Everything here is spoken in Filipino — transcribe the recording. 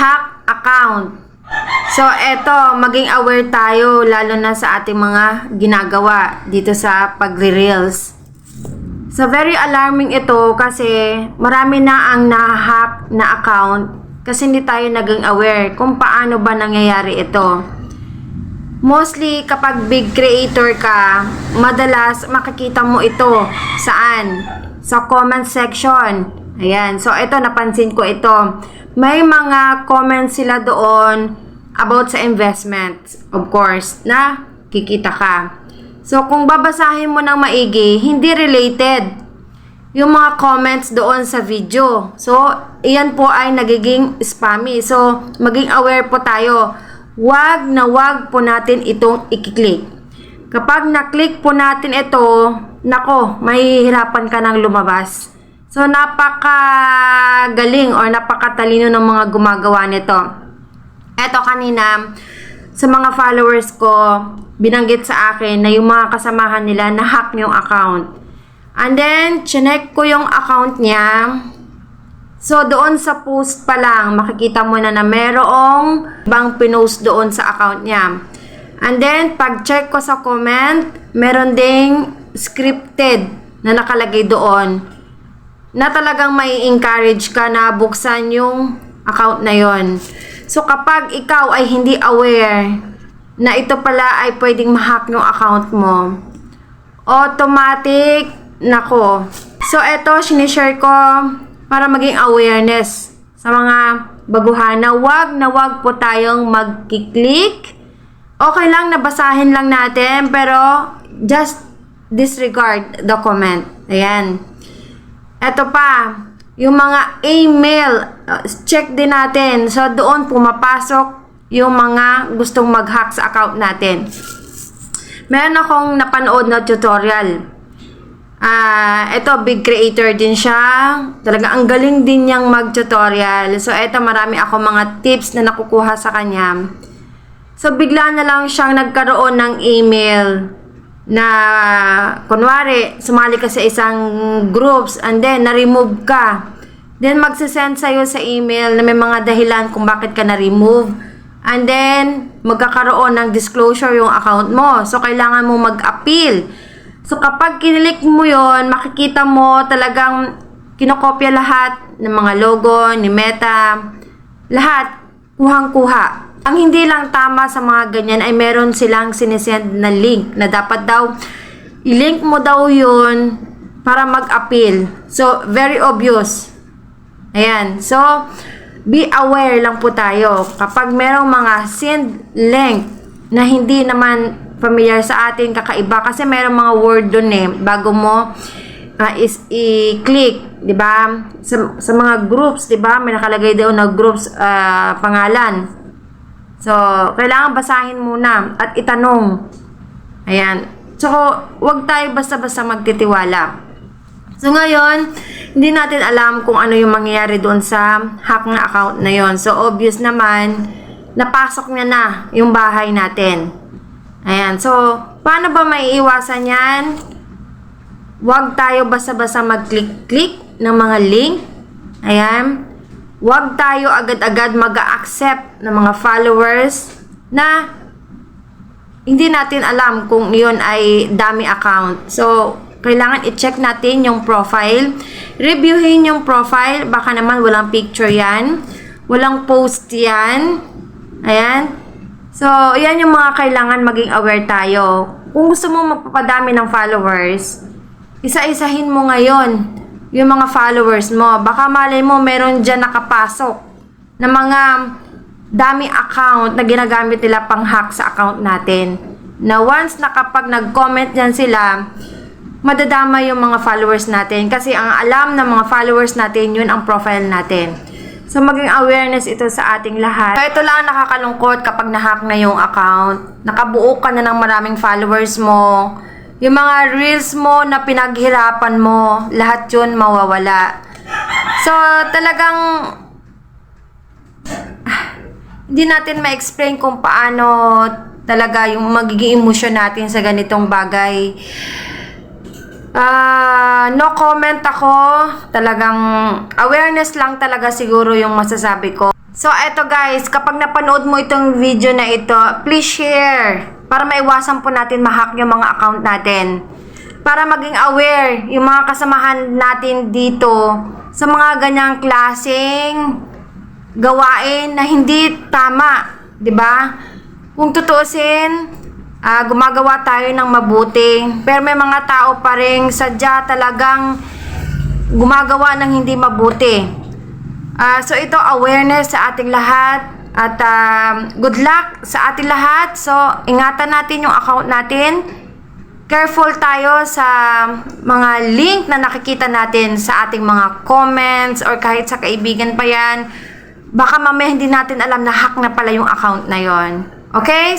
hack account. So, eto, maging aware tayo lalo na sa ating mga ginagawa dito sa pagre-reels. So, very alarming ito kasi marami na ang na-hack na account kasi hindi tayo naging aware kung paano ba nangyayari ito. Mostly kapag big creator ka, madalas makikita mo ito saan? Sa comment section. Ayan. So ito napansin ko ito. May mga comments sila doon about sa investments, of course, na kikita ka. So kung babasahin mo ng maigi, hindi related yung mga comments doon sa video. So, iyan po ay nagiging spammy. So, maging aware po tayo. Wag na wag po natin itong ikiklik. Kapag na-click po natin ito, nako, mahihirapan ka ng lumabas. So, napakagaling or napakatalino ng mga gumagawa nito. Eto kanina, sa mga followers ko, binanggit sa akin na yung mga kasamahan nila na-hack yung account. And then, chinek ko yung account niya. So, doon sa post pa lang, makikita mo na na merong bang pinost doon sa account niya. And then, pag-check ko sa comment, meron ding scripted na nakalagay doon na talagang may encourage ka na buksan yung account na yon. So, kapag ikaw ay hindi aware na ito pala ay pwedeng ma-hack yung account mo, automatic, nako. So, eto, sinishare ko para maging awareness sa mga baguhan na wag na wag po tayong magkiklik. Okay lang, nabasahin lang natin, pero just disregard the comment. Ayan. Eto pa, yung mga email, uh, check din natin. So, doon pumapasok yung mga gustong mag-hack sa account natin. Meron akong napanood na tutorial. Ah, ito big creator din siya. Talaga ang galing din niyang mag-tutorial. So ito marami ako mga tips na nakukuha sa kanya. So bigla na lang siyang nagkaroon ng email na kunwari sumali ka sa isang groups and then na-remove ka. Then magsisend sa'yo sa email na may mga dahilan kung bakit ka na-remove. And then magkakaroon ng disclosure yung account mo. So kailangan mo mag-appeal. So, kapag kinilik mo yon makikita mo talagang kinokopya lahat ng mga logo ni Meta. Lahat, kuhang-kuha. Ang hindi lang tama sa mga ganyan ay meron silang sinesend na link na dapat daw i-link mo daw yun para mag-appeal. So, very obvious. Ayan. So, be aware lang po tayo. Kapag merong mga send link na hindi naman familiar sa atin, kakaiba. Kasi merong mga word doon eh, bago mo uh, is i-click, di ba? Sa, sa mga groups, di ba? May nakalagay doon na groups uh, pangalan. So, kailangan basahin muna at itanong. Ayan. So, wag tayo basta-basta magtitiwala. So, ngayon, hindi natin alam kung ano yung mangyayari doon sa hack na account na yon. So, obvious naman, napasok niya na yung bahay natin. Ayan. So, paano ba maiiwasan yan? Huwag tayo basta-basta mag-click-click ng mga link. Ayan. Huwag tayo agad-agad mag-accept ng mga followers na hindi natin alam kung yun ay dami account. So, kailangan i-check natin yung profile. Reviewin yung profile. Baka naman walang picture yan. Walang post yan. Ayan. So, yan yung mga kailangan maging aware tayo. Kung gusto mo magpapadami ng followers, isa-isahin mo ngayon yung mga followers mo. Baka malay mo meron dyan nakapasok na mga dami account na ginagamit nila pang hack sa account natin. Na once na kapag nag-comment yan sila, madadama yung mga followers natin. Kasi ang alam ng mga followers natin, yun ang profile natin. So, maging awareness ito sa ating lahat. So, ito lang nakakalungkot kapag nahack na yung account. Nakabuo ka na ng maraming followers mo. Yung mga reels mo na pinaghirapan mo, lahat yun mawawala. So, talagang ah, hindi natin ma-explain kung paano talaga yung magiging emosyon natin sa ganitong bagay. Ah, no comment ako. Talagang awareness lang talaga siguro yung masasabi ko. So, eto guys, kapag napanood mo itong video na ito, please share para maiwasan po natin mahack yung mga account natin. Para maging aware yung mga kasamahan natin dito sa mga ganyang klaseng gawain na hindi tama, 'di ba? Kung tutuusin, ah, gumagawa tayo ng mabuti, pero may mga tao pa ring sadya talagang gumagawa ng hindi mabuti. Ah, so ito awareness sa ating lahat at ah, good luck sa ating lahat. So ingatan natin yung account natin. Careful tayo sa mga link na nakikita natin sa ating mga comments or kahit sa kaibigan pa yan. Baka mamaya hindi natin alam na hack na pala yung account na yon. Okay? So,